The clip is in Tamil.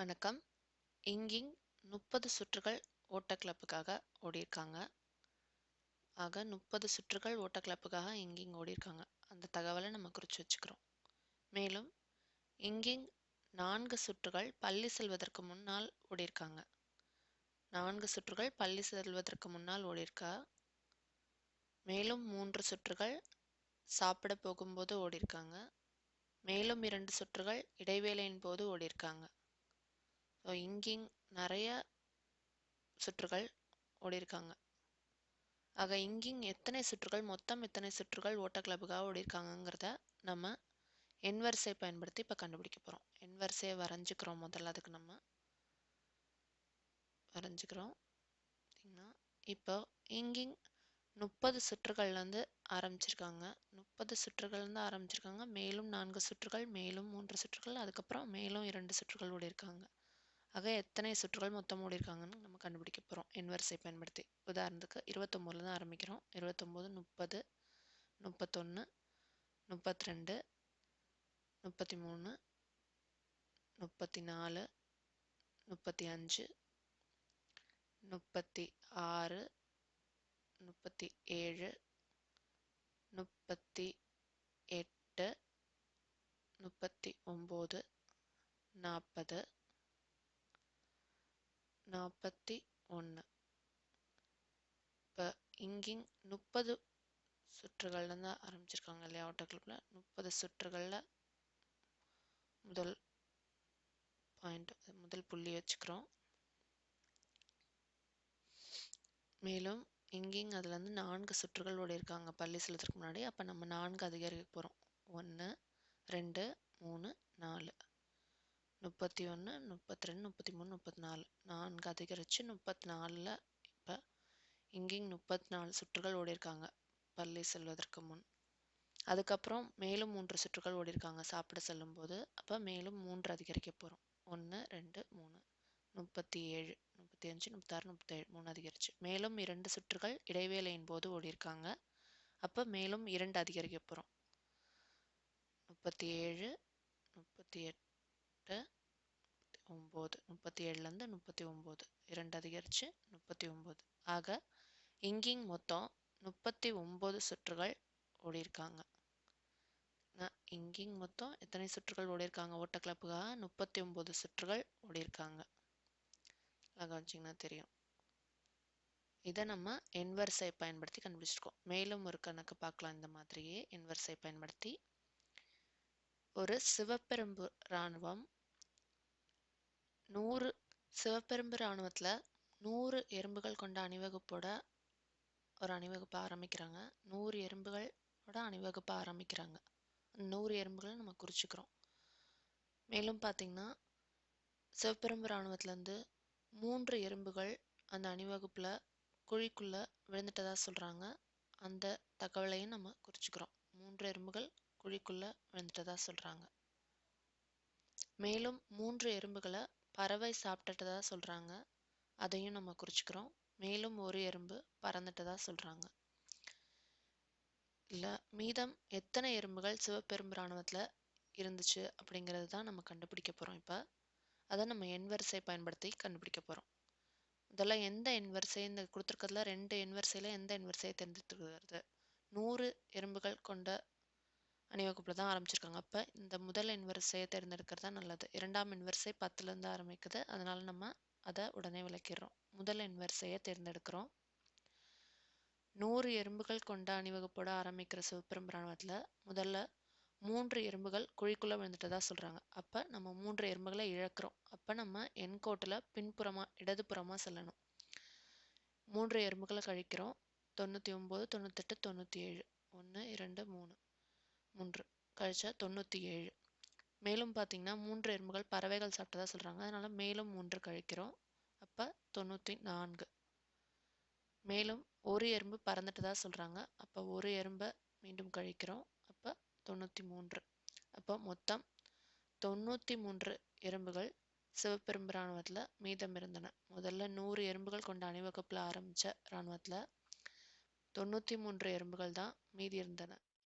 வணக்கம். இங்கிங் முப்பது சுற்றுகள் ஓட்ட கிளப்புக்காக ஓடியிருக்காங்க. ஆக முப்பது சுற்றுகள் ஓட்ட கிளப்புக்காக இங்கிங் ஓடியிருக்காங்க. அந்த தகவலை நம்ம குறித்து வச்சுக்கிறோம். மேலும் இங்கிங் நான்கு சுற்றுகள் பள்ளி செல்வதற்கு முன்னால் ஓடியிருக்காங்க. நான்கு சுற்றுகள் பள்ளி செல்வதற்கு முன்னால் ஓடியிருக்கா? மேலும் மூன்று சுற்றுகள் சாப்பிட போகும்போது ஓடியிருக்காங்க. மேலும் இரண்டு சுற்றுகள் இடைவேளையின் போது ஓடியிருக்காங்க. இங்கிங் நிறைய சுற்றுகள் ஓடியிருக்காங்க. ஆக இங்கிங் எத்தனை சுற்றுகள் மொத்தம் எத்தனை சுற்றுகள் ஓட்ட கிளப்புக்காக ஓடியிருக்காங்கங்கிறத நம்ம எண் வரிசை பயன்படுத்தி இப்போ கண்டுபிடிக்க போகிறோம் எண் வரிசையை வரைஞ்சிக்கிறோம் முதல்ல அதுக்கு நம்ம வரைஞ்சிக்கிறோம். இப்போ இங்கிங் முப்பது சுற்றுகள்லேருந்து ஆரம்பிச்சிருக்காங்க. முப்பது சுற்றுகள்லேருந்து ஆரம்பிச்சிருக்காங்க. மேலும் நான்கு சுற்றுகள் மேலும் மூன்று சுற்றுகள் அதுக்கப்புறம் மேலும் இரண்டு சுற்றுகள் ஓடிருக்காங்க ஆக எத்தனை சுற்றுகள் மொத்தம் ஓடிருக்காங்கன்னு நம்ம கண்டுபிடிக்க போகிறோம் எண் பயன்படுத்தி. உதாரணத்துக்கு இருபத்தொம்போதில் தான் ஆரம்பிக்கிறோம். இருபத்தொம்போது முப்பது முப்பத்தொன்று முப்பத்தி ரெண்டு முப்பத்தி மூணு முப்பத்தி நாலு முப்பத்தி அஞ்சு முப்பத்தி ஆறு முப்பத்தி ஏழு முப்பத்தி எட்டு முப்பத்தி ஒம்பது நாற்பது நாற்பத்தி ஒன்று இப்போ இங்கிங் முப்பது சுற்றுகள்லேருந்து ஆரம்பிச்சிருக்காங்க இல்லையா ஓட்டக்கிளப்பில் முப்பது சுற்றுகளில் முதல் பாயிண்ட் முதல் புள்ளி வச்சுக்கிறோம். மேலும் இங்கிங் அதுலேருந்து நான்கு சுற்றுகள் ஓடிருக்காங்க பள்ளி செலுத்துறதுக்கு முன்னாடி. அப்போ நம்ம நான்கு அதிகரிக்க போகிறோம் ஒன்று ரெண்டு மூணு நாலு. முப்பத்தி ஒன்று முப்பத்தி ரெண்டு முப்பத்தி மூணு முப்பத்தி நாலு நான்கு அதிகரித்து முப்பத்தி நாலில் இப்போ இங்கிங் முப்பத்தி நாலு சுற்றுகள் ஓடிருக்காங்க பள்ளி செல்வதற்கு முன். அதுக்கப்புறம் மேலும் மூன்று சுற்றுகள் ஓடிருக்காங்க சாப்பிட செல்லும்போது அப்போ மேலும் மூன்று அதிகரிக்க போகிறோம் ஒன்று ரெண்டு மூணு முப்பத்தி ஏழு முப்பத்தி அஞ்சு முப்பத்தாறு முப்பத்தேழு மூணு அதிகரிச்சு. மேலும் இரண்டு சுற்றுகள் இடைவேளையின் போது ஓடிருக்காங்க அப்போ மேலும் இரண்டு அதிகரிக்க போகிறோம் முப்பத்தி ஏழு முப்பத்தி எட்டு ஒம்பது முப்பத்தி ஏழுலேருந்து முப்பத்தி ஒம்பது இரண்டு அதிகரித்து முப்பத்தி ஒம்பது ஆக இங்கிங் மொத்தம் முப்பத்தி ஒம்பது சுற்றுகள் ஓடிருக்காங்க இங்கிங் மொத்தம் எத்தனை சுற்றுகள் ஓடிருக்காங்க ஓட்டக்கிளப்புக்காக முப்பத்தி ஒம்பது சுற்றுகள் ஓடிருக்காங்க அழகாக வச்சிங்கன்னா தெரியும். இதை நம்ம எண் பயன்படுத்தி கண்டுபிடிச்சிருக்கோம். மேலும் ஒரு கணக்கு பார்க்கலாம் இந்த மாதிரியே. எண் பயன்படுத்தி ஒரு சிவப்பெரும்பு இராணுவம் நூறு சிவப்பெரும்பு இராணுவத்தில் நூறு எறும்புகள் கொண்ட அணிவகுப்போட ஒரு அணிவகுப்பை ஆரம்பிக்கிறாங்க. நூறு எறும்புகளோட அணிவகுப்பை ஆரம்பிக்கிறாங்க. நூறு எறும்புகளை நம்ம குறிச்சிக்கிறோம். மேலும் பார்த்திங்கன்னா சிவப்பெரும்பு இராணுவத்துலேருந்து மூன்று எறும்புகள் அந்த அணிவகுப்பில் குழிக்குள்ளே விழுந்துட்டதாக சொல்கிறாங்க அந்த தகவலையும் நம்ம குறிச்சிக்கிறோம். மூன்று எறும்புகள் குழிக்குள்ளே விழுந்துட்டதா சொல்கிறாங்க மேலும் மூன்று எறும்புகளை பறவை சாப்பிட்டுட்டதா சொல்கிறாங்க அதையும் நம்ம குறிச்சிக்கிறோம். மேலும் ஒரு எறும்பு பறந்துட்டதா சொல்கிறாங்க இல்லை மீதம் எத்தனை எறும்புகள் சிவப்பெரும்பு இராணுவத்தில் இருந்துச்சு அப்படிங்கிறது தான் நம்ம கண்டுபிடிக்க போகிறோம் இப்போ. அதை நம்ம எண் வரிசை பயன்படுத்தி கண்டுபிடிக்க போகிறோம் முதல்ல எந்த எண் வரிசை? இந்த கொடுத்துருக்கிறதுல ரெண்டு எண் வரிசையில் எந்த எண் வரிசையை தேர்ந்தெடுத்துக்கிறது நூறு எறும்புகள் கொண்ட அணிவகுப்பில் தான் ஆரம்பிச்சிருக்காங்க. அப்போ இந்த முதல் எண் வரிசையை தேர்ந்தெடுக்கிறது தான் நல்லது. இரண்டாம் எண் வரிசை பத்துலேருந்து ஆரம்பிக்குது. அதனால் நம்ம அதை உடனே விளக்கிடுறோம். முதல் எண் வரிசையை தேர்ந்தெடுக்கிறோம். நூறு எறும்புகள் கொண்ட அணிவகுப்போட ஆரம்பிக்கிற சிவபெரும்பு இராணுவத்தில் முதல்ல மூன்று எறும்புகள் குழிக்குள்ளே விழுந்துட்டதா சொல்கிறாங்க அப்போ நம்ம மூன்று எறும்புகளை இழக்கிறோம். அப்போ நம்ம எண்கோட்டில் பின்புறமாக இடதுபுறமாக செல்லணும். மூன்று எறும்புகளை கழிக்கிறோம். தொண்ணூற்றி ஒம்பது தொண்ணூத்தெட்டு தொண்ணூற்றி ஏழு ஒன்று இரண்டு மூணு. மூன்று கழிச்சா தொண்ணூற்றி ஏழு மேலும் பார்த்திங்கன்னா மூன்று எறும்புகள் பறவைகள் சாப்பிட்டதா சொல்கிறாங்க அதனால் மேலும் மூன்று கழிக்கிறோம். அப்போ தொண்ணூற்றி நான்கு மேலும் ஒரு எறும்பு பறந்துட்டதா சொல்கிறாங்க அப்போ ஒரு எறும்பை மீண்டும் கழிக்கிறோம். அப்போ தொண்ணூற்றி மூன்று அப்போ மொத்தம் தொண்ணூற்றி மூன்று எறும்புகள் சிவப்பெரும்பு இராணுவத்தில் மீதம் இருந்தன. முதல்ல நூறு எறும்புகள் கொண்ட அணிவகுப்பில் ஆரம்பித்த இராணுவத்தில் தொண்ணூற்றி மூன்று எறும்புகள் தான் மீதி இருந்தன.